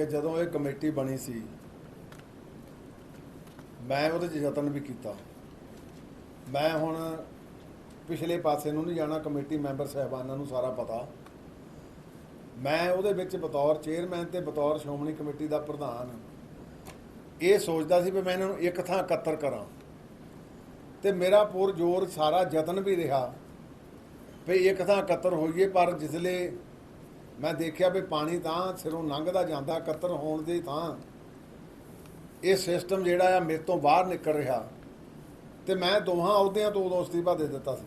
ਕਿ ਜਦੋਂ ਇਹ ਕਮੇਟੀ ਬਣੀ ਸੀ, ਮੈਂ ਉਹਦੇ 'ਚ ਯਤਨ ਵੀ ਕੀਤਾ। ਮੈਂ ਹੁਣ ਪਿਛਲੇ ਪਾਸੇ ਨੂੰ ਨਹੀਂ ਜਾਣਾ, ਕਮੇਟੀ ਮੈਂਬਰ ਸਹਿਬਾਨਾਂ ਨੂੰ ਸਾਰਾ ਪਤਾ। ਮੈਂ ਉਹਦੇ ਵਿੱਚ ਬਤੌਰ ਚੇਅਰਮੈਨ ਤੇ ਬਤੌਰ ਸ਼੍ਰੋਮਣੀ ਕਮੇਟੀ ਦਾ ਪ੍ਰਧਾਨ। ਇਹ ਸੋਚਦਾ ਸੀ ਵੀ ਮੈਂ ਇਹਨਾਂ ਨੂੰ ਇੱਕ ਥਾਂ ਇਕੱਤਰ ਕਰਾਂ। ਤੇ ਮੇਰਾ ਪੂਰ ਜ਼ੋਰ ਸਾਰਾ ਯਤਨ ਵੀ ਰਿਹਾ ਵੀ ਇੱਕ ਥਾਂ ਇਕੱਤਰ ਹੋਈਏ, ਪਰ ਜਿਸਲੇ ਮੈਂ ਦੇਖਿਆ ਵੀ ਪਾਣੀ ਤਾਂ ਸਿਰੋਂ ਲੰਘਦਾ ਜਾਂਦਾ, ਇਕੱਤਰ ਹੋਣ ਦੀ ਥਾਂ। ਇਹ ਸਿਸਟਮ ਜਿਹੜਾ ਆ ਮੇਰੇ ਤੋਂ ਬਾਹਰ ਨਿਕਲ ਰਿਹਾ। ਤੇ ਮੈਂ ਦੋਹਾਂ ਅਹੁਦਿਆਂ ਤੋਂ ਉਦੋਂ ਅਸਤੀਫਾ ਦੇ ਦਿੱਤਾ ਸੀ।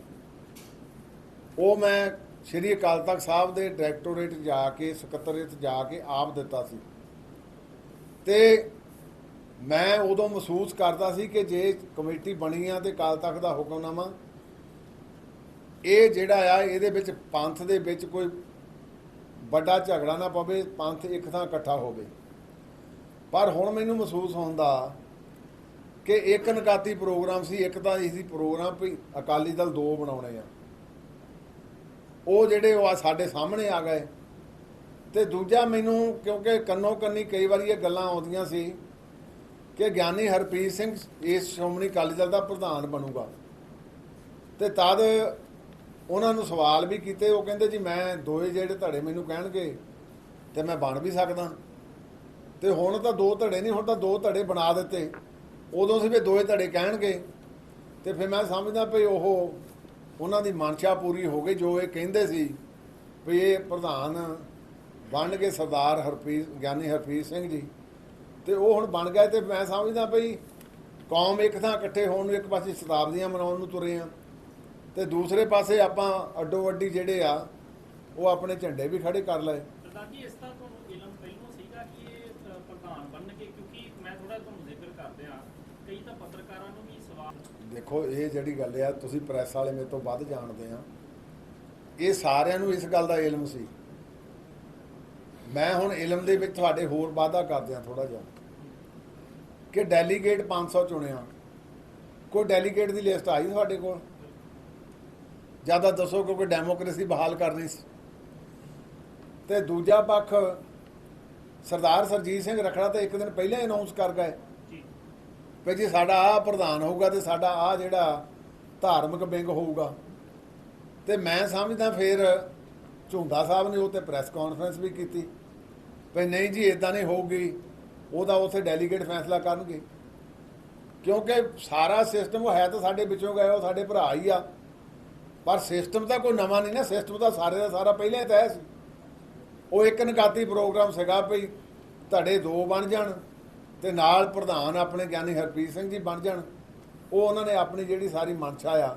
ਉਹ ਮੈਂ ਸ਼੍ਰੀ ਅਕਾਲ ਤਖਤ ਸਾਹਿਬ ਦੇ ਡਾਇਰੈਕਟੋਰੇਟ ਜਾ ਕੇ, ਸਕੱਤਰੇਤ ਜਾ ਕੇ ਆਪ ਦਿੱਤਾ ਸੀ। ਤੇ ਮੈਂ ਉਦੋਂ ਮਹਿਸੂਸ ਕਰਦਾ ਸੀ ਕਿ ਜੇ ਕਮੇਟੀ ਬਣੀ ਆ ਤੇ ਅਕਾਲ ਤਖਤ ਦਾ ਹੁਕਮਨਾਮਾ, ਇਹ ਜਿਹੜਾ ਆ, ਇਹਦੇ ਵਿੱਚ ਪੰਥ ਦੇ ਵਿੱਚ ਕੋਈ ਵੱਡਾ ਝਗੜਾ ਨਾ ਪਵੇ, ਪੰਥ ਇੱਕ ਥਾਂ ਇਕੱਠਾ ਹੋਵੇ। ਪਰ ਹੁਣ ਮੈਨੂੰ ਮਹਿਸੂਸ ਹੁੰਦਾ ਕਿ ਇੱਕ ਨਕਾਤੀ ਪ੍ਰੋਗਰਾਮ ਸੀ, ਇੱਕ ਤਾਂ ਇਹ ਸੀ ਪ੍ਰੋਗਰਾਮ ਵੀ ਅਕਾਲੀ ਦਲ ਦੋ ਬਣਾਉਣੇ ਆ। ਉਹ ਜਿਹੜੇ ਉਹ ਆ ਸਾਡੇ ਸਾਹਮਣੇ ਆ ਗਏ। ਤੇ ਦੂਜਾ ਮੈਨੂੰ, ਕਿਉਂਕਿ ਕੰਨੋ ਕੰਨੀ ਕਈ ਵਾਰੀ ਇਹ ਗੱਲਾਂ ਆਉਂਦੀਆਂ ਸੀ ਕਿ ਗਿਆਨੀ ਹਰਪ੍ਰੀਤ ਸਿੰਘ ਇਸ ਸ਼੍ਰੋਮਣੀ ਅਕਾਲੀ ਦਲ ਦਾ ਪ੍ਰਧਾਨ ਬਣੂਗਾ। ਤੇ ਤਦ ਉਹਨਾਂ ਨੂੰ ਸਵਾਲ ਵੀ ਕੀਤੇ, ਉਹ ਕਹਿੰਦੇ ਜੀ ਮੈਂ ਦੋਏ ਜਿਹੜੇ ਧੜੇ ਮੈਨੂੰ ਕਹਿਣਗੇ ਤੇ ਮੈਂ ਬਣ ਵੀ ਸਕਦਾ। ਤੇ ਹੁਣ ਤਾਂ ਦੋ ਧੜੇ ਨਹੀਂ, ਹੁਣ ਤਾਂ ਦੋ ਧੜੇ ਬਣਾ ਦਿੱਤੇ। ਉਦੋਂ ਸੀ ਵੀ ਦੋਏ ਧੜੇ ਕਹਿਣਗੇ। ਤੇ ਫਿਰ ਮੈਂ ਸਮਝਦਾ ਵੀ ਉਹ ਉਹਨਾਂ ਦੀ ਮਨਸ਼ਾ ਪੂਰੀ ਹੋ ਗਈ, ਜੋ ਇਹ ਕਹਿੰਦੇ ਸੀ ਵੀ ਇਹ ਪ੍ਰਧਾਨ ਬਣ ਗਏ ਸਰਦਾਰ ਹਰਪ੍ਰੀਤ, ਗਿਆਨੀ ਹਰਪ੍ਰੀਤ ਸਿੰਘ ਜੀ। ਤੇ ਉਹ ਹੁਣ ਬਣ ਗਏ ਤੇ ਮੈਂ ਸਮਝਦਾ ਭਈ ਕੌਮ ਇੱਕ ਥਾਂ ਇਕੱਠੇ ਹੋਣ ਨੂੰ ਇੱਕ ਪਾਸੇ ਸ਼ਤਾਬਦੀਆਂ ਮਨਾਉਣ ਨੂੰ ਤੁਰੇ ਆ। ਤੇ ਦੂਸਰੇ ਪਾਸੇ ਆਪਾਂ ਅੱਡੋ ਅੱਡੀ ਜਿਹੜੇ ਆ ਉਹ ਆਪਣੇ ਝੰਡੇ ਵੀ ਖੜੇ ਕਰ ਲਏ। ਸਰਦਾਰ ਜੀ ਇਸ ਦਾ ਤੁਹਾਨੂੰ ਇਲਮ ਪਹਿਲੋਂ ਸੀਗਾ ਕਿ ਇਹ ਅ, ਪ੍ਰਧਾਨ ਬਣਨਗੇ ਕਿਉਂਕਿ ਮੈਂ ਥੋੜਾ ਤੁਹਾਨੂੰ ਜ਼ਿਕਰ ਕਰਦੇ ਆ ਕਈ ਤਾਂ ਪੱਤਰਕਾਰਾਂ ਨੂੰ ਵੀ ਸਵਾਲ ਦੇਖੋ ਇਹ ਜਿਹੜੀ ਗੱਲ ਆ ਤੁਸੀਂ ਪ੍ਰੈਸ ਵਾਲੇ ਮੇਰੇ ਤੋਂ ਵੱਧ ਜਾਣਦੇ ਆ। ਇਹ ਸਾਰਿਆਂ ਨੂੰ ਇਸ ਗੱਲ ਦਾ ਇਲਮ ਸੀ। ਮੈਂ ਹੁਣ ਇਲਮ ਦੇ ਵਿੱਚ ਤੁਹਾਡੇ ਹੋਰ ਵਾਅਦਾ ਕਰਦੇ ਆ ਥੋੜਾ ਜਿਹਾ ਕਿ ਡੈਲੀਗੇਟ 500 ਚੁਣਿਆ। ਕੋਈ ਡੈਲੀਗੇਟ ਦੀ ਲਿਸਟ ਆਈ ਤੁਹਾਡੇ ਕੋਲ? ਜ਼ਿਆਦਾ ਦੱਸੋ ਕਿਉਂਕਿ ਡੈਮੋਕ੍ਰੇਸੀ ਬਹਾਲ ਕਰਨੀ ਸੀ। ਤੇ ਦੂਜਾ ਪੱਖ ਸਰਦਾਰ ਸਰਜੀਤ ਸਿੰਘ ਰਖੜਾ ਤੇ ਇੱਕ ਦਿਨ ਪਹਿਲਾਂ ਹੀ ਅਨਾਉਂਸ ਕਰ ਗਏ ਜੀ। ਵੀ ਜੀ ਸਾਡਾ ਆ ਪ੍ਰਧਾਨ ਹੋਊਗਾ ਤੇ ਸਾਡਾ ਆ ਜਿਹੜਾ ਧਾਰਮਿਕ ਵਿੰਗ ਹੋਊਗਾ। ਤੇ ਮੈਂ ਸਮਝਦਾ ਫਿਰ ਝੁੰਦਾ ਸਾਹਿਬ ਨੇ ਉਹ ਤੇ ਪ੍ਰੈਸ ਕਾਨਫਰੰਸ ਵੀ ਕੀਤੀ ਵੀ ਨਹੀਂ ਜੀ ਇਦਾਂ ਨਹੀਂ ਹੋਊਗੀ ਉਹਦਾ ਉਥੇ ਡੈਲੀਗੇਟ ਫੈਸਲਾ ਕਰਨਗੇ। ਕਿਉਂਕਿ ਸਾਰਾ ਸਿਸਟਮ ਉਹ ਹੈ ਤਾਂ ਸਾਡੇ ਵਿੱਚੋਂ ਗਏ ਉਹ ਸਾਡੇ ਭਰਾ ਹੀ ਆ। ਪਰ ਸਿਸਟਮ ਤਾਂ ਕੋਈ ਨਵਾਂ ਨਹੀਂ ਨਾ ਸਿਸਟਮ ਤਾਂ ਸਾਰੇ ਦਾ ਸਾਰਾ ਪਹਿਲਾਂ ਹੀ ਤੈਅ ਸੀ ਉਹ ਇੱਕ ਨਕਾਤੀ ਪ੍ਰੋਗਰਾਮ ਸੀਗਾ ਵੀ ਤੁਹਾਡੇ ਦੋ ਬਣ ਜਾਣ ਤੇ ਨਾਲ ਪ੍ਰਧਾਨ ਆਪਣੇ ਗਿਆਨੀ ਹਰਪ੍ਰੀਤ ਸਿੰਘ ਜੀ ਬਣ ਜਾਣ। ਉਹ ਉਹਨਾਂ ਨੇ ਆਪਣੀ ਜਿਹੜੀ ਸਾਰੀ ਮਨਸ਼ਾ ਆ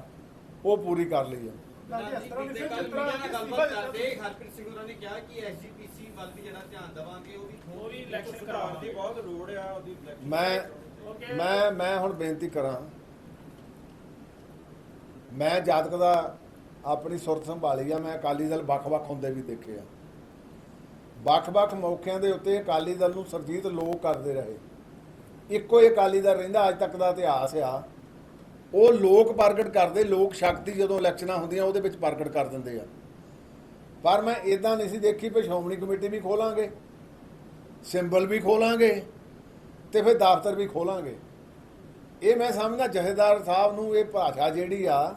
ਉਹ ਪੂਰੀ ਕਰ ਲਈ ਆ। ਬੀਤੇ ਕੱਲ ਮੀਡੀਆ ਨਾਲ ਗੱਲਬਾਤ ਕਰਦੇ ਹਰਪ੍ਰੀਤ ਸਿੰਘ ਹੋਰਾਂ ਨੇ ਕਿਹਾ ਕਿ ਐਸਜੀਪੀਸੀ ਵੱਲ ਵੀ ਜਿਹੜਾ ਧਿਆਨ ਦੇਵਾਂਗੇ ਉਹ ਵੀ ਉਹ ਵੀ ਇਲੈਕਸ਼ਨ ਸੁਧਾਰ ਦੀ ਬਹੁਤ ਲੋੜ ਆ ਉਹਦੀ election ਮੈਂ. ਮੈਂ ਮੈਂ ਹੁਣ ਬੇਨਤੀ ਕਰਾਂ ਮੈਂ ਜਾਤਕ ਦਾ ਆਪਣੀ ਸੁਰਤ ਸੰਭਾਲੀ ਆ, ਮੈਂ ਅਕਾਲੀ ਦਲ ਵੱਖ-ਵੱਖ ਹੁੰਦੇ ਵੀ ਦੇਖੇ ਆ। ਵੱਖ-ਵੱਖ ਮੌਕਿਆਂ ਦੇ ਉੱਤੇ ਅਕਾਲੀ ਦਲ ਨੂੰ ਸਰਜੀਤ ਲੋਕ ਕਰਦੇ ਰਹੇ। ਇੱਕੋ ਹੀ ਅਕਾਲੀ ਦਲ ਰਹਿੰਦਾ, ਅੱਜ ਤੱਕ ਦਾ ਇਤਿਹਾਸ ਆ। ਉਹ ਲੋਕ ਪ੍ਰਗਟ ਕਰਦੇ, ਲੋਕ ਸ਼ਕਤੀ ਜਦੋਂ ਇਲੈਕਸ਼ਨਾਂ ਹੁੰਦੀਆਂ, ਉਹਦੇ ਵਿੱਚ ਪ੍ਰਗਟ ਕਰ ਦਿੰਦੇ ਆ। ਪਰ ਮੈਂ ਇਦਾਂ ਨਹੀਂ ਸੀ ਦੇਖੀ ਵੀ ਸ਼੍ਰੋਮਣੀ ਕਮੇਟੀ ਵੀ ਖੋਲਾਂਗੇ, ਸਿੰਬਲ ਵੀ ਖੋਲਾਂਗੇ ਤੇ ਫਿਰ ਦਫ਼ਤਰ ਵੀ ਖੋਲਾਂਗੇ। ਇਹ ਮੈਂ ਸਮਝਦਾ, ਜਥੇਦਾਰ ਸਾਹਿਬ ਨੂੰ ਇਹ ਭਾਸ਼ਾ ਜਿਹੜੀ ਆ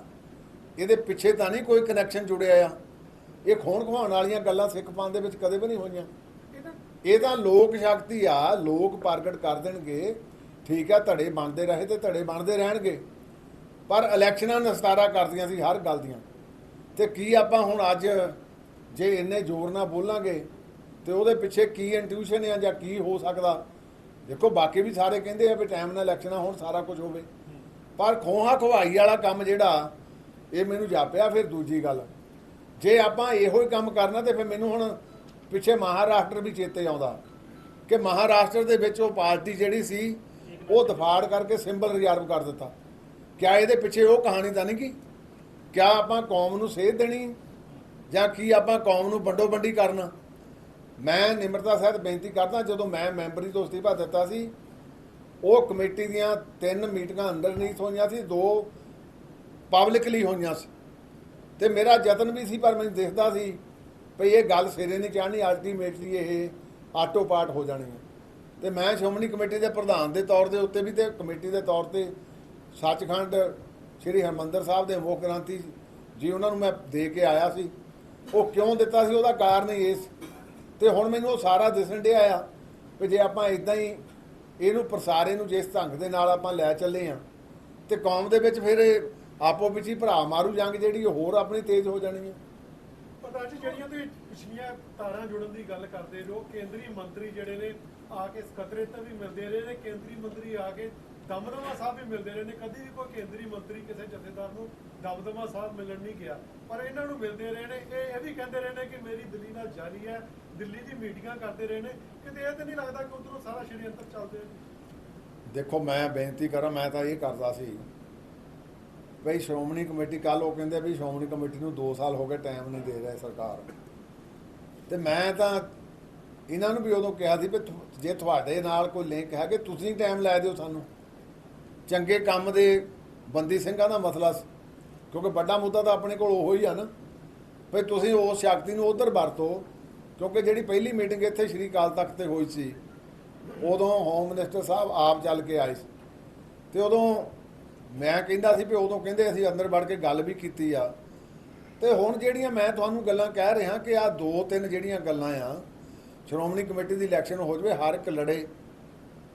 ਇਹਦੇ ਪਿੱਛੇ ਤਾਂ ਨਹੀਂ ਕੋਈ ਕਨੈਕਸ਼ਨ ਜੁੜਿਆ ਆ। ਇਹ ਖੋਣ ਖਵਾਉਣ ਵਾਲੀਆਂ ਗੱਲਾਂ ਸਿੱਖ ਪੰਥ ਦੇ ਵਿੱਚ ਕਦੇ ਵੀ ਨਹੀਂ ਹੋਈਆਂ। ਇਹ ਤਾਂ ਲੋਕ ਸ਼ਕਤੀ ਆ ਲੋਕ ਪ੍ਰਗਟ ਕਰ ਦੇਣਗੇ। ਠੀਕ ਆ ਧੜੇ ਬਣਦੇ ਰਹੇ ਤੇ ਧੜੇ ਬਣਦੇ ਰਹਿਣਗੇ। ਪਰ ਇਲੈਕਸ਼ਨਾਂ ਨਸਤਾਰਾ ਕਰਦੀਆਂ ਸੀ ਹਰ ਗੱਲ ਦੀਆਂ। ਤੇ ਕੀ ਆਪਾਂ ਹੁਣ ਅੱਜ ਜੇ ਇੰਨੇ ਜ਼ੋਰ ਨਾਲ ਬੋਲਾਂਗੇ ਤੇ ਉਹਦੇ ਪਿੱਛੇ ਕੀ ਇੰਟਿਊਸ਼ਨ ਆ ਜਾਂ ਕੀ ਹੋ ਸਕਦਾ? ਦੇਖੋ ਬਾਕੀ ਵੀ ਸਾਰੇ ਕਹਿੰਦੇ ਆ ਵੀ ਟਾਈਮ ਨਾਲ ਇਲੈਕਸ਼ਨਾਂ ਹੋਣ ਸਾਰਾ ਕੁਝ ਹੋਵੇ। ਪਰ ਖੋਹਾ ਖਵਾਈ ਵਾਲਾ ਕੰਮ ਜਿਹੜਾ ਇਹ ਮੈਨੂੰ ਜਾਪਿਆ ਫਿਰ ਦੂਜੀ ਗੱਲ। ਜੇ ਆਪਾਂ ਇਹੋ ਹੀ ਕੰਮ ਕਰਨਾ ਤੇ ਫਿਰ ਮੈਨੂੰ ਹੁਣ ਪਿੱਛੇ ਮਹਾਰਾਸ਼ਟਰ ਵੀ ਚੇਤੇ ਆਉਂਦਾ। ਕਿ ਮਹਾਰਾਸ਼ਟਰ ਦੇ ਵਿੱਚ ਉਹ ਪਾਰਟੀ ਜਿਹੜੀ ਸੀ, ਉਹ ਦਫਾੜ ਕਰਕੇ ਸਿੰਬਲ ਰਿਜ਼ਰਵ ਕਰ ਦਿੱਤਾ। ਕਿਆ ਇਹਦੇ ਪਿੱਛੇ ਉਹ ਕਹਾਣੀ ਤਾਂ ਨਹੀਂ ਕੀ ਕਿਆ ਆਪਾਂ ਕੌਮ ਨੂੰ ਸੇਧ ਦੇਣੀ ਜਾਂ ਕੀ ਆਪਾਂ ਕੌਮ ਨੂੰ ਵੰਡੋ ਵੰਡੀ ਕਰਨਾ? ਮੈਂ ਨਿਮਰਤਾ ਸਹਿਤ ਬੇਨਤੀ ਕਰਦਾ, ਜਦੋਂ ਮੈਂ ਮੈਂਬਰੀ ਤੋਂ ਅਸਤੀਫਾ ਦਿੱਤਾ ਸੀ, ਉਹ ਕਮੇਟੀ ਦੀਆਂ ਤਿੰਨ ਮੀਟਿੰਗਾਂ ਅੰਦਰ ਨਹੀਂ ਹੋਈਆਂ ਸੀ, ਦੋ ਪਬਲਿਕਲੀ ਹੋਈਆਂ ਸੀ। ਤੇ ਮੇਰਾ ਯਤਨ ਵੀ ਸੀ, ਪਰ ਮੈਨੂੰ ਦਿਖਦਾ ਸੀ ਭਈ ਇਹ ਗੱਲ ਸਿਰੇ ਨਹੀਂ ਚੜ੍ਹਨੀ ਅਲਟੀਮੇਟਲੀ ਇਹ ਆਟੋ ਪਾਟ ਹੋ ਜਾਣੀ ਹੈ ਤੇ ਮੈਂ ਸ਼੍ਰੋਮਣੀ ਕਮੇਟੀ ਦੇ ਪ੍ਰਧਾਨ ਦੇ ਤੌਰ ਦੇ ਉੱਤੇ ਵੀ ਤੇ ਕਮੇਟੀ ਦੇ ਤੌਰ ਤੇ ਸੱਚਖੰਡ ਸ੍ਰੀ ਹਰਮੰਦਰ ਸਾਹਿਬ ਦੇ ਮੁੱਖ ਗ੍ਰੰਥੀ ਜੀ ਉਹਨਾਂ ਨੂੰ ਮੈਂ ਦੇ ਕੇ ਆਇਆ ਸੀ। ਉਹ ਕਿਉਂ ਦਿੱਤਾ ਸੀ? ਉਹਦਾ ਕਾਰਨ ਹੀ ਇਸ ਤੇ ਹੁਣ ਮੈਨੂੰ ਉਹ ਸਾਰਾ ਦਿਸਣ ਡਿਆ ਆ ਕਿ ਜੇ ਆਪਾਂ ਇਦਾਂ ਹੀ ਇਹਨੂੰ ਪ੍ਰਸਾਰੇ ਨੂੰ ਜਿਸ ਢੰਗ ਦੇ ਨਾਲ ਆਪਾਂ ਲੈ ਚੱਲੇ ਆ, ਤੇ ਕੌਮ ਦੇ ਵਿੱਚ ਫਿਰ ਇਹ ਆਪੋ ਵਿੱਚ ਹੀ ਭਰਾ ਮਾਰੂ ਜੰਗ ਜਿਹੜੀ ਉਹ ਹੋਰ ਆਪਣੀ ਤੇਜ਼ ਹੋ ਜਾਣੀ ਹੈ। ਪਤਾ ਜੀ ਜਿਹੜੀਆਂ ਤੁਸੀਂ ਪਿਛਲੀਆਂ ਤਾਰਾਂ ਜੁੜਨ ਦੀ ਗੱਲ ਕਰਦੇ ਜੋ ਕੇਂਦਰੀ ਮੰਤਰੀ ਜਿਹੜੇ ਨੇ ਆ ਕੇ ਸਕੱਤਰੇਤ ਵੀ ਮਿਲਦੇ ਰਹੇ ਨੇ ਕੇਂਦਰੀ ਮੰਤਰੀ ਆ ਕੇ ਦਮਦਮਾ ਸਾਹਿਬ ਵੀ ਮਿਲਦੇ ਰਹੇ ਨੇ। ਕਦੀ ਵੀ ਕੋਈ ਕੇਂਦਰੀ ਮੰਤਰੀ ਕਿਸੇ ਜਥੇਦਾਰ ਨੂੰ ਦਮਦਮਾ ਸਾਹਿਬ ਮਿਲਣ ਨਹੀਂ ਗਿਆ। ਪਰ ਇਹਨਾਂ ਨੂੰ ਮਿਲਦੇ ਰਹੇ ਨੇ। ਇਹ ਇਹ ਵੀ ਕਹਿੰਦੇ ਰਹੇ ਨੇ ਕਿ ਮੇਰੀ ਦਿੱਲੀ ਨਾਲ ਜਾਰੀ ਹੈ ਦਿੱਲੀ ਦੀ ਮੀਟਿੰਗਾਂ ਕਰਦੇ ਰਹੇ ਨੇ। ਕਿਤੇ ਇਹ ਤਾਂ ਨਹੀਂ ਲੱਗਦਾ ਕਿ ਉਧਰੋਂ ਸਾਰਾ ਸ਼ਰੀਅੰਤਰ ਚੱਲਦੇ ਦੇਖੋ ਮੈਂ ਬੇਨਤੀ ਕਰਾਂ ਮੈਂ ਤਾਂ ਇਹ ਕਰਦਾ ਸੀ ਬਈ ਸ਼੍ਰੋਮਣੀ ਕਮੇਟੀ ਕੱਲ ਉਹ ਕਹਿੰਦੇ ਵੀ ਸ਼੍ਰੋਮਣੀ ਕਮੇਟੀ ਨੂੰ 2 ਸਾਲ ਹੋ ਗਏ ਟਾਈਮ ਨਹੀਂ ਦੇ ਰਿਹਾ ਸਰਕਾਰ। ਤੇ ਮੈਂ ਤਾਂ ਇਹਨਾਂ ਨੂੰ ਵੀ ਉਦੋਂ ਕਿਹਾ ਸੀ ਵੀ ਜੇ ਤੁਹਾਡੇ ਨਾਲ ਕੋਈ ਲਿੰਕ ਹੈ ਕਿ ਤੁਸੀਂ ਟਾਈਮ ਲੈ ਦਿਓ ਸਾਨੂੰ। ਚੰਗੇ ਕੰਮ ਦੇ ਬੰਦੀ ਸਿੰਘਾਂ ਦਾ ਮਸਲਾ ਸੀ, ਕਿਉਂਕਿ ਵੱਡਾ ਮੁੱਦਾ ਤਾਂ ਆਪਣੇ ਕੋਲ ਉਹੋ ਹੀ ਆ ਨਾ। ਵੀ ਤੁਸੀਂ ਉਸ ਸ਼ਕਤੀ ਨੂੰ ਉਧਰ ਵਰਤੋ, ਕਿਉਂਕਿ ਜਿਹੜੀ ਪਹਿਲੀ ਮੀਟਿੰਗ ਇੱਥੇ ਸ਼੍ਰੀ ਅਕਾਲ ਤਖਤ ਤੇ ਹੋਈ ਸੀ, ਉਦੋਂ ਹੋਮ ਮਿਨਿਸਟਰ ਸਾਹਿਬ ਆਪ ਚੱਲ ਕੇ ਆਏ ਸੀ। ਤੇ ਉਦੋਂ ਮੈਂ ਕਹਿੰਦਾ ਸੀ ਵੀ ਉਦੋਂ ਕਹਿੰਦੇ ਅਸੀਂ ਅੰਦਰ ਵੜ ਕੇ ਗੱਲ ਵੀ ਕੀਤੀ ਆ। ਤੇ ਹੁਣ ਜਿਹੜੀਆਂ ਮੈਂ ਤੁਹਾਨੂੰ ਗੱਲਾਂ ਕਹਿ ਰਿਹਾ ਕਿ ਆ ਦੋ ਤਿੰਨ ਜਿਹੜੀਆਂ ਗੱਲਾਂ ਆ, ਸ਼੍ਰੋਮਣੀ ਕਮੇਟੀ ਦੀ ਇਲੈਕਸ਼ਨ ਹੋ ਜਵੇ, ਹਰ ਇੱਕ ਲੜੇ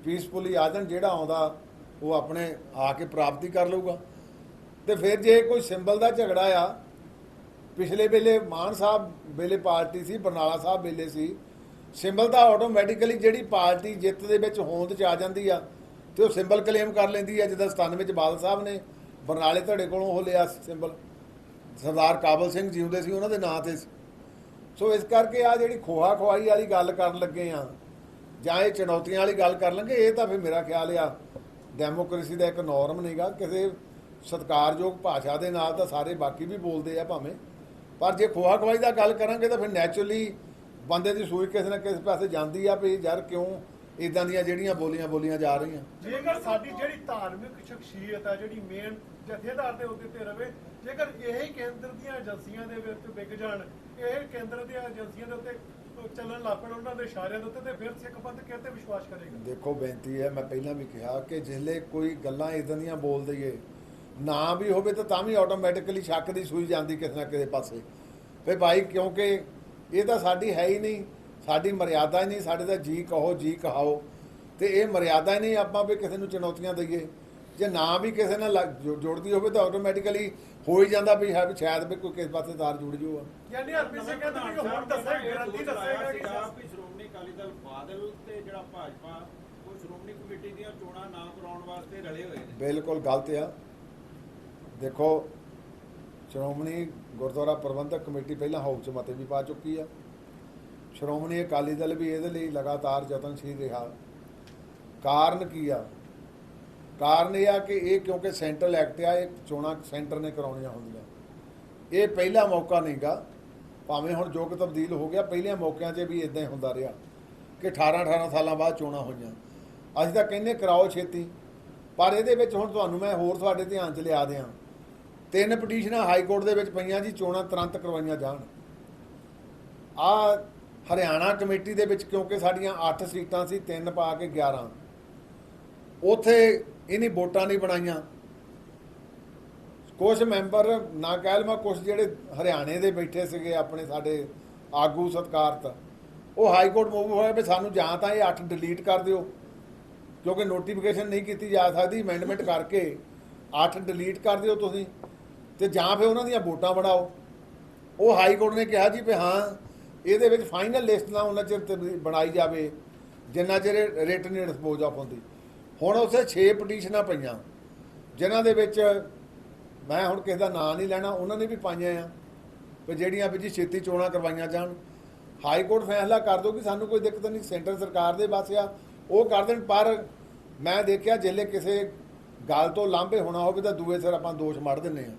ਪੀਸਫੁਲੀ ਆ ਜਾਣ, ਜਿਹੜਾ ਆਉਂਦਾ ਉਹ ਆਪਣੇ ਆ ਕੇ ਪ੍ਰਾਪਤੀ ਕਰ ਲਊਗਾ। ਤੇ ਫਿਰ ਜੇ ਕੋਈ ਸਿੰਬਲ ਦਾ ਝਗੜਾ ਆ, ਪਿਛਲੇ ਵੇਲੇ ਮਾਨ ਸਾਹਿਬ ਵੇਲੇ ਪਾਰਟੀ ਸੀ, ਬਰਨਾਲਾ ਸਾਹਿਬ ਵੇਲੇ ਸੀ, ਸਿੰਬਲ ਤਾਂ ਆਟੋਮੈਟਿਕਲੀ ਜਿਹੜੀ ਪਾਰਟੀ ਜਿੱਤ ਦੇ ਵਿੱਚ ਹੋਂਦ ਚ ਆ ਜਾਂਦੀ ਆ ਤੇ ਉਹ ਸਿੰਬਲ ਕਲੇਮ ਕਰ ਲੈਂਦੀ ਹੈ, ਜਿੱਦਾਂ 97 ਵਿੱਚ ਬਾਦਲ ਸਾਹਿਬ ਨੇ, ਬਰਨਾਲੇ ਧੜੇ ਕੋਲੋਂ ਉਹ ਲਿਆ ਸਿੰਬਲ। ਸਰਦਾਰ ਕਾਬਲ ਸਿੰਘ ਜਿਉਂਦੇ ਸੀ, ਉਹਨਾਂ ਦੇ ਨਾਂ ਤੇ ਸੀ। ਸੋ ਇਸ ਕਰਕੇ ਆ ਜਿਹੜੀ ਖੋਹਾ ਖਵਾਈ ਵਾਲੀ ਗੱਲ ਕਰਨ ਲੱਗੇ ਆ, ਜਾਂ ਇਹ ਚੁਣੌਤੀਆਂ ਵਾਲੀ ਗੱਲ ਕਰ ਲੱਗੇ, ਇਹ ਤਾਂ ਫਿਰ ਮੇਰਾ ਖਿਆਲ ਆ, ਡੈਮੋਕ੍ਰੇਸੀ ਦਾ ਇੱਕ ਨਾਰਮ ਨਹੀਂਗਾ ਕਿਸੇ ਸਤਿਕਾਰਯੋਗ ਭਾਸ਼ਾ ਦੇ ਨਾਲ ਤਾਂ ਸਾਰੇ ਬਾਕੀ ਵੀ ਬੋਲਦੇ ਆ ਭਾਵੇਂ। ਪਰ ਜੇ ਖੋਹਾ ਖਵਾਈ ਦਾ ਗੱਲ ਕਰਾਂਗੇ ਤਾਂ ਫਿਰ ਨੈਚੁਰਲੀ ਬੰਦੇ ਦੀ ਸੂਈ ਕਿਸੇ ਨਾ ਕਿਸੇ ਪਾਸੇ ਜਾਂਦੀ ਆ ਵੀ ਯਾਰ ਕਿਉਂ ਇਦਾਂ ਦੀਆਂ ਜਿਹੜੀਆਂ ਬੋਲੀਆਂ ਬੋਲੀਆਂ ਜਾ ਰਹੀਆਂ। ਜੇਕਰ ਸਾਡੀ ਜਿਹੜੀ ਧਾਰਮਿਕ ਸ਼ਖਸੀਅਤ ਹੈ ਜਿਹੜੀ ਮੇਨ ਜਥੇਦਾਰ ਦੇ ਉੱਤੇ ਤੇ ਰਵੇ ਜੇਕਰ ਇਹ ਕੇਂਦਰ ਦੀਆਂ ਏਜੰਸੀਆਂ ਦੇ ਵਿੱਚ ਵਿਕ ਜਾਣ ਇਹ ਕੇਂਦਰ ਦੀਆਂ ਏਜੰਸੀਆਂ ਦੇ ਉੱਤੇ ਚੱਲਣ ਲੱਗ ਪੈਣ ਉਹਨਾਂ ਦੇ ਇਸ਼ਾਰਿਆਂ ਦੇ ਉੱਤੇ ਤੇ ਫਿਰ ਸਿੱਖ ਪੰਥ ਕਿਤੇ ਵਿਸ਼ਵਾਸ ਕਰੇਗਾ? ਦੇਖੋ ਬੇਨਤੀ ਹੈ ਮੈਂ ਪਹਿਲਾਂ ਵੀ ਕਿਹਾ ਕਿ ਜਿਸਲੇ ਕੋਈ ਗੱਲਾਂ ਇਦਾਂ ਦੀਆਂ ਬੋਲ ਦਈਏ ਨਾ ਵੀ ਹੋਵੇ ਤਾਂ ਤਾਂ ਵੀ ਆਟੋਮੈਟਿਕਲੀ ਸ਼ੱਕ ਦੀ ਸੂਈ ਜਾਂਦੀ ਕਿਸੇ ਨਾ ਕਿਸੇ ਪਾਸੇ। ਫੇ ਭਾਈ ਕਿਉਂਕਿ ਇਹ ਤਾਂ ਸਾਡੀ ਹੈ ਹੀ ਨਹੀਂ ਸਾਡੀ ਮਰਿਆਦਾ ਹੀ ਨਹੀਂ ਸਾਡੇ ਦਾ ਜੀ ਕਹੋ ਜੀ ਕਹਾਓ। ਤੇ ਇਹ ਮਰਿਆਦਾ ਹੀ ਨਹੀਂ ਆਪਾਂ ਵੀ ਕਿਸੇ ਨੂੰ ਚੁਣੌਤੀਆਂ ਦਈਏ। ਜੇ ਨਾ ਵੀ ਕਿਸੇ ਨਾਲ ਜੁੜਦੀ ਹੋਵੇ ਤਾਂ ਆਟੋਮੈਟਿਕਲੀ ਹੋ ਹੀ ਜਾਂਦਾ ਵੀ ਹੈ ਵੀ ਸ਼ਾਇਦ ਵੀ ਕੋਈ ਕਿਸੇ ਪਾਸੇ ਤਾਰ ਜੁੜ ਜੂਗਾ ਯਾਨੀ ਹਰਪ੍ਰੀਤ ਸਿੰਘ ਕਹਿੰਦੇ ਵੀ ਹੁਣ ਦੱਸੇ ਗਰੰਟੀ ਦੱਸੇਗਾ ਕਿ ਵੀ ਸ਼੍ਰੋਮਣੀ ਅਕਾਲੀ ਦਲ ਬਾਦਲ ਤੇ ਜਿਹੜਾ ਭਾਜਪਾ ਉਹ ਸ਼੍ਰੋਮਣੀ ਕਮੇਟੀ ਦੀਆਂ ਚੋਣਾਂ ਨਾ ਕਰਾਉਣ ਵਾਸਤੇ ਰਲੇ ਹੋਏ ਨੇ। ਬਿਲਕੁਲ ਗਲਤ ਆ। ਦੇਖੋ ਸ਼੍ਰੋਮਣੀ ਗੁਰਦੁਆਰਾ ਪ੍ਰਬੰਧਕ ਕਮੇਟੀ ਪਹਿਲਾਂ ਹਾਊਸ 'ਚ ਮਤੇ ਵੀ ਪਾ ਚੁੱਕੀ ਆ। ਸ਼੍ਰੋਮਣੀ ਅਕਾਲੀ ਦਲ ਵੀ ਇਹਦੇ ਲਈ ਲਗਾਤਾਰ ਯਤਨਸ਼ੀਲ ਰਿਹਾ। ਕਾਰਨ ਕੀ ਆ? ਕਾਰਨ ਇਹ ਆ ਕਿ ਇਹ ਕਿਉਂਕਿ ਸੈਂਟਰਲ ਐਕਟ ਆ, ਇਹ ਚੋਣਾਂ ਸੈਂਟਰ ਨੇ ਕਰਾਉਣੀਆਂ ਹੁੰਦੀਆਂ। ਇਹ ਪਹਿਲਾ ਮੌਕਾ ਨਹੀਂਗਾ ਭਾਵੇਂ ਹੁਣ ਯੁੱਗ ਤਬਦੀਲ ਹੋ ਗਿਆ, ਪਹਿਲਿਆਂ ਮੌਕਿਆਂ 'ਚ ਵੀ ਇਦਾਂ ਹੀ ਹੁੰਦਾ ਰਿਹਾ ਕਿ 18 18 ਸਾਲਾਂ ਬਾਅਦ ਚੋਣਾਂ ਹੋਈਆਂ। ਅਸੀਂ ਤਾਂ ਕਹਿੰਦੇ ਕਰਾਓ ਛੇਤੀ। ਪਰ ਇਹਦੇ ਵਿੱਚ ਹੁਣ ਤੁਹਾਨੂੰ ਮੈਂ ਹੋਰ ਤੁਹਾਡੇ ਧਿਆਨ 'ਚ ਲਿਆ ਦਿਆਂ। ਤਿੰਨ ਪਟੀਸ਼ਨਾਂ ਹਾਈ ਕੋਰਟ ਦੇ ਵਿੱਚ ਪਈਆਂ ਜੀ, ਚੋਣਾਂ ਤੁਰੰਤ ਕਰਵਾਈਆਂ ਜਾਣ। ਆ ਹਰਿਆਣਾ ਕਮੇਟੀ ਦੇ ਵਿੱਚ ਕਿਉਂਕਿ ਸਾਡੀਆਂ 8 ਸੀਟਾਂ ਸੀ 3 ਪਾ ਕੇ 11 ਉਥੇ ਇਹਨੇ ਵੋਟਾਂ ਨਹੀਂ ਬਣਾਈਆਂ। ਕੁਝ ਮੈਂਬਰ, ਨਾ ਕਹਿ ਲਵਾਂ ਕੁਝ ਜਿਹੜੇ ਹਰਿਆਣੇ ਦੇ ਬੈਠੇ ਸੀਗੇ ਆਪਣੇ ਸਾਡੇ ਆਗੂ ਸਤਕਾਰਤ, ਉਹ ਹਾਈ ਕੋਰਟ ਮੂਵ ਹੋਇਆ ਵੀ ਸਾਨੂੰ ਜਾਂ ਤਾਂ ਇਹ 8 ਡਿਲੀਟ ਕਰ ਦਿਓ, ਕਿਉਂਕਿ ਨੋਟੀਫਿਕੇਸ਼ਨ ਨਹੀਂ ਕੀਤੀ ਜਾ ਸਕਦੀ ਅਮੈਂਡਮੈਂਟ ਕਰਕੇ 8 ਡਿਲੀਟ ਕਰ ਦਿਓ ਤੁਸੀਂ, ਤੇ ਜਾਂ ਫਿਰ ਉਹਨਾਂ ਦੀਆਂ ਵੋਟਾਂ ਬਣਾਓ। ਉਹ ਹਾਈ ਕੋਰਟ ਨੇ ਕਿਹਾ ਜੀ ਵੀ ਹਾਂ ਇਹਦੇ ਵਿੱਚ ਫਾਈਨਲ ਲਿਸਟ ਨਾ ਉਹਨਾਂ ਚਿਰ ਬਣਾਈ ਜਾਵੇ, ਜਿੰਨਾ ਚਿਰ ਰਿਟਨ ਡਿਸਪੋਜ਼ ਆਫ ਹੁੰਦੀ। ਹੁਣ ਉਸੇ 6 ਪਟੀਸ਼ਨਾਂ ਪਈਆਂ, ਜਿਨ੍ਹਾਂ ਦੇ ਵਿੱਚ ਮੈਂ ਹੁਣ ਕਿਸੇ ਦਾ ਨਾਂ ਨਹੀਂ ਲੈਣਾ, ਉਹਨਾਂ ਨੇ ਵੀ ਪਾਈਆਂ ਆ, ਵੀ ਜਿਹੜੀਆਂ ਵੀ ਜੀ ਛੇਤੀ ਚੋਣਾਂ ਕਰਵਾਈਆਂ ਜਾਣ। ਹਾਈ ਕੋਰਟ ਫੈਸਲਾ ਕਰ ਦੋ ਕਿ ਸਾਨੂੰ ਕੋਈ ਦਿੱਕਤ ਨਹੀਂ, ਸੈਂਟਰ ਸਰਕਾਰ ਦੇ ਬਸ ਆ, ਉਹ ਕਰ ਦੇਣ, ਪਰ ਮੈਂ ਦੇਖਿਆ ਜਿੱਲੇ ਕਿਸੇ ਗੱਲ ਤੋਂ ਲਾਂਭੇ ਹੋਣਾ ਹੋਵੇ ਤਾਂ ਦੂਏ ਸਿਰ ਆਪਾਂ ਦੋਸ਼ ਮੜ ਦਿੰਨੇ ਆ।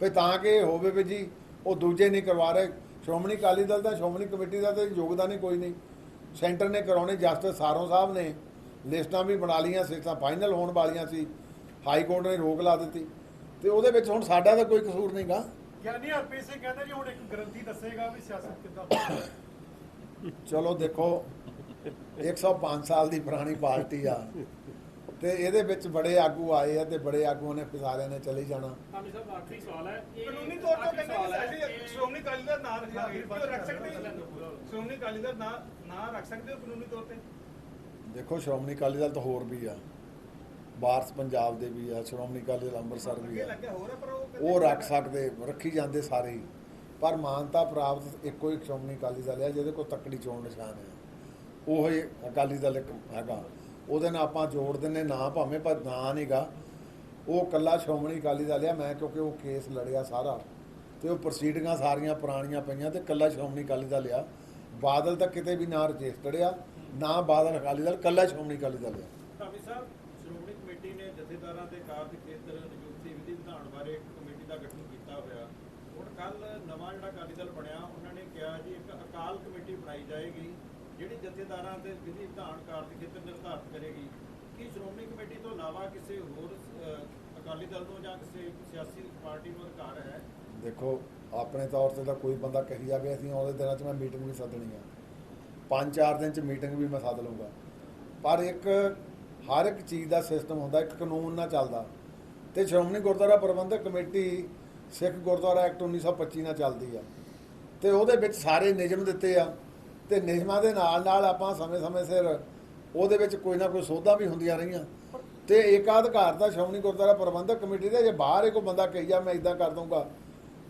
ਵੀ ਤਾਂ ਕਿ ਹੋਵੇ ਵੀ ਜੀ, ਉਹ ਦੂਜੇ ਨਹੀਂ ਕਰਵਾ ਰਹੇ ਸ਼੍ਰੋਮਣੀ ਅਕਾਲੀ ਦਲ ਦਾ ਸ਼੍ਰੋਮਣੀ ਕਮੇਟੀ ਦਾ ਤਾਂ ਯੋਗਦਾਨ ਹੀ ਕੋਈ ਨਹੀਂ। ਸੈਂਟਰ ਨੇ ਕਰਾਉਣੇ ਜਸਟਿਸ ਸਾਰੋਂ ਸਾਹਿਬ ਨੇ। ਲਿਸਟਾਂ ਵੀ ਬਣਾ ਲੀਆਂ ਸਿੱਟਾਂ ਫਾਈਨਲ ਹੋਣ ਵਾਲੀਆਂ ਸੀ। ਹਾਈ ਕੋਰਟ ਨੇ ਰੋਕ ਲਾ ਦਿੱਤੀ। ਤੇ ਉਹਦੇ ਵਿੱਚ ਹੁਣ ਸਾਡਾ ਤਾਂ ਕੋਈ ਕਸੂਰ ਨਹੀਂਗਾ ਯਾਨੀ ਹਰਪ੍ਰੀਤ ਸਿੰਘ ਕਹਿੰਦੇ ਜੀ ਹੁਣ ਇੱਕ ਗਰੰਟੀ ਦੱਸੇਗਾ ਵੀ ਸਿਆਸਤ ਕਿੱਦਾਂ ਚਲੋ ਦੇਖੋ 105 ਸਾਲ ਦੀ ਪੁਰਾਣੀ ਪਾਰਟੀ ਆ। ਤੇ ਇਹਦੇ ਵਿੱਚ ਬੜੇ ਆਗੂ ਆਏ ਆ ਤੇ ਬੜੇ ਆਗੂਆਂ ਨੇ ਸਾਰਿਆਂ ਨੇ ਚਲੇ ਜਾਣਾ। ਕਾਮੀ ਸਾਹਿਬ ਆਖਰੀ ਸਵਾਲ ਹੈ। ਇਹ ਕਾਨੂੰਨੀ ਤੌਰ ਤੇ ਆਖਰੀ ਕਹਿੰਦੇ ਸਵਾਲ ਹੈ, ਕਿ ਇਹ- ਸ਼੍ਰੋਮਣੀ ਅਕਾਲੀ ਦਲ ਨਾਂ ਰੱਖਾਂਗੇ ਕਿਉਂ ਰੱਖ ਸਕਦੇ ਹੋ? ਸ਼੍ਰੋਮਣੀ ਅਕਾਲੀ ਦਲ ਨਾਂ ਨਾਂ ਰੱਖ ਸਕਦੇ ਹੋ ਕਾਨੂੰਨੀ ਤੌਰ ਤੇ? ਦੇਖੋ ਸ਼੍ਰੋਮਣੀ ਅਕਾਲੀ ਦਲ ਤਾਂ ਹੋਰ ਵੀ ਆ। ਬਾਰਸ ਪੰਜਾਬ ਦੇ ਵੀ ਆ ਸ਼੍ਰੋਮਣੀ ਅਕਾਲੀ ਦਲ ਅੰਮ੍ਰਿਤਸਰ ਵੀ ਆ। ਹੈ ਉਹ ਰੱਖ ਸਕਦੇ ਰੱਖੀ ਜਾਂਦੇ ਸਾਰੇ ਹੀ। ਪਰ ਮਾਨਤਾ ਪ੍ਰਾਪਤ ਇੱਕੋ ਹੀ ਸ਼੍ਰੋਮਣੀ ਅਕਾਲੀ ਦਲ ਆ ਜਿਹਦੇ ਕੋਲ ਤੱਕੜੀ ਚੋਣ ਨਿਸ਼ਾਨ ਹੈ ਉਹ ਹੀ ਅਕਾਲੀ ਦਲ ਇੱਕ ਹੈਗਾ। ਉਹਦੇ ਨਾਲ ਆਪਾਂ ਜੋੜ ਦਿੰਨੇ ਨਾ ਭਾਵੇਂ ਪਰ ਨਾਂ ਨਹੀਂਗਾ ਉਹ ਕੱਲਾ ਸ਼੍ਰੋਮਣੀ ਅਕਾਲੀ ਦਲ ਆ, ਮੈਂ ਕਿਉਂਕਿ ਉਹ ਕੇਸ ਲੜਿਆ ਸਾਰਾ। ਤੇ ਉਹ ਪ੍ਰੋਸੀਡਿੰਗਾਂ ਸਾਰੀਆਂ ਪੁਰਾਣੀਆਂ ਪਈਆਂ ਤੇ ਕੱਲਾ ਸ਼੍ਰੋਮਣੀ ਅਕਾਲੀ ਦਲ ਆ। ਬਾਦਲ ਤਾਂ ਕਿਤੇ ਵੀ ਨਾ ਰਜਿਸਟਰਡ ਆ ਨਾ ਬਾਦਲ ਅਕਾਲੀ ਦਲ ਕੱਲਾ ਸ਼੍ਰੋਮਣੀ ਅਕਾਲੀ ਦਲ ਆ। ਭਾਵੇਂ ਸਾਹਿਬ, ਸ਼੍ਰੋਮਣੀ ਕਮੇਟੀ ਨੇ ਜਥੇਦਾਰਾਂ ਦੇ ਕਾਰਜ ਖੇਤਰ ਨਿਯੁਕਤੀ ਵਿਧੀ ਵਿਧਾਨ ਬਾਰੇ ਕਮੇਟੀ ਦਾ ਗਠਨ ਕੀਤਾ ਹੋਇਆ। ਹੁਣ ਕੱਲ ਨਵਾਂ ਜਿਹੜਾ ਅਕਾਲੀ ਦਲ ਬਣਿਆ, ਉਹਨਾਂ ਨੇ ਕਿਹਾ ਜੀ ਇੱਕ ਅਕਾਲ ਕਮੇਟੀ ਬਣਾਈ ਜਾਏਗੀ। ਜਿਹੜੀ ਜਥੇਦਾਰਾਂ ਦੇ ਵਿਧੀ ਵਿਧਾਨ ਕਾਰਜ ਖੇਤਰ ਨਿਰਧਾਰਤ ਕਰੇਗੀ, ਕੀ ਸ਼੍ਰੋਮਣੀ ਕਮੇਟੀ ਤੋਂ ਇਲਾਵਾ ਕਿਸੇ ਹੋਰ ਅਕਾਲੀ ਦਲ ਨੂੰ ਜਾਂ ਕਿਸੇ ਸਿਆਸੀ ਪਾਰਟੀ ਨੂੰ ਅਧਿਕਾਰ ਹੈ? ਦੇਖੋ, ਆਪਣੇ ਤੌਰ ਤੇ ਤਾਂ ਕੋਈ ਬੰਦਾ ਕਹੀ ਜਾਵੇ, ਅਸੀਂ ਉਹਦੇ ਦਿਨਾਂ 'ਚ ਮੈਂ ਮੀਟਿੰਗ ਵੀ ਸੱਦਣੀ ਆ। ਪੰਜ ਚਾਰ ਦਿਨ 'ਚ ਮੀਟਿੰਗ ਵੀ ਮੈਂ ਸੱਦ ਲਊਂਗਾ। ਪਰ ਇੱਕ, ਹਰ ਇੱਕ ਚੀਜ਼ ਦਾ ਸਿਸਟਮ ਹੁੰਦਾ, ਇੱਕ ਕਾਨੂੰਨ ਨਾਲ ਚੱਲਦਾ। ਤੇ ਸ਼੍ਰੋਮਣੀ ਗੁਰਦੁਆਰਾ ਪ੍ਰਬੰਧਕ ਕਮੇਟੀ ਸਿੱਖ ਗੁਰਦੁਆਰਾ ਐਕਟ 1925 ਨਾਲ ਚੱਲਦੀ ਆ। ਤੇ ਉਹਦੇ ਵਿੱਚ ਸਾਰੇ ਨਿਯਮ ਦਿੱਤੇ ਆ। ਤੇ ਨਿਯਮਾਂ ਦੇ ਨਾਲ ਨਾਲ ਆਪਾਂ ਸਮੇਂ-ਸਮੇਂ ਸਿਰ ਉਹਦੇ ਵਿੱਚ ਕੋਈ ਨਾ ਕੋਈ ਸੋਧਾਂ ਵੀ ਹੁੰਦੀਆਂ ਰਹੀਆਂ। ਤੇ ਏਕਾਧਿਕਾਰ ਦਾ ਸ਼੍ਰੋਮਣੀ ਗੁਰਦੁਆਰਾ ਪ੍ਰਬੰਧਕ ਕਮੇਟੀ ਦਾ ਜੇ ਬਾਹਰ ਕੋਈ ਬੰਦਾ ਕਹੀ ਜਾ ਮੈਂ ਇਦਾਂ ਕਰ ਦੂੰਗਾ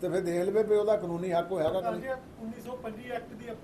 ਤੇ ਫਿਰ ਦੇਖ ਲਵੇ ਵੀ ਉਹਦਾ ਕਾਨੂੰਨੀ ਹੱਕ ਹੋਇਆਗਾ ਕਿ ਨਹੀਂ। ਜੇ 1925 ਐਕਟ ਦੀ ਆਪਾਂ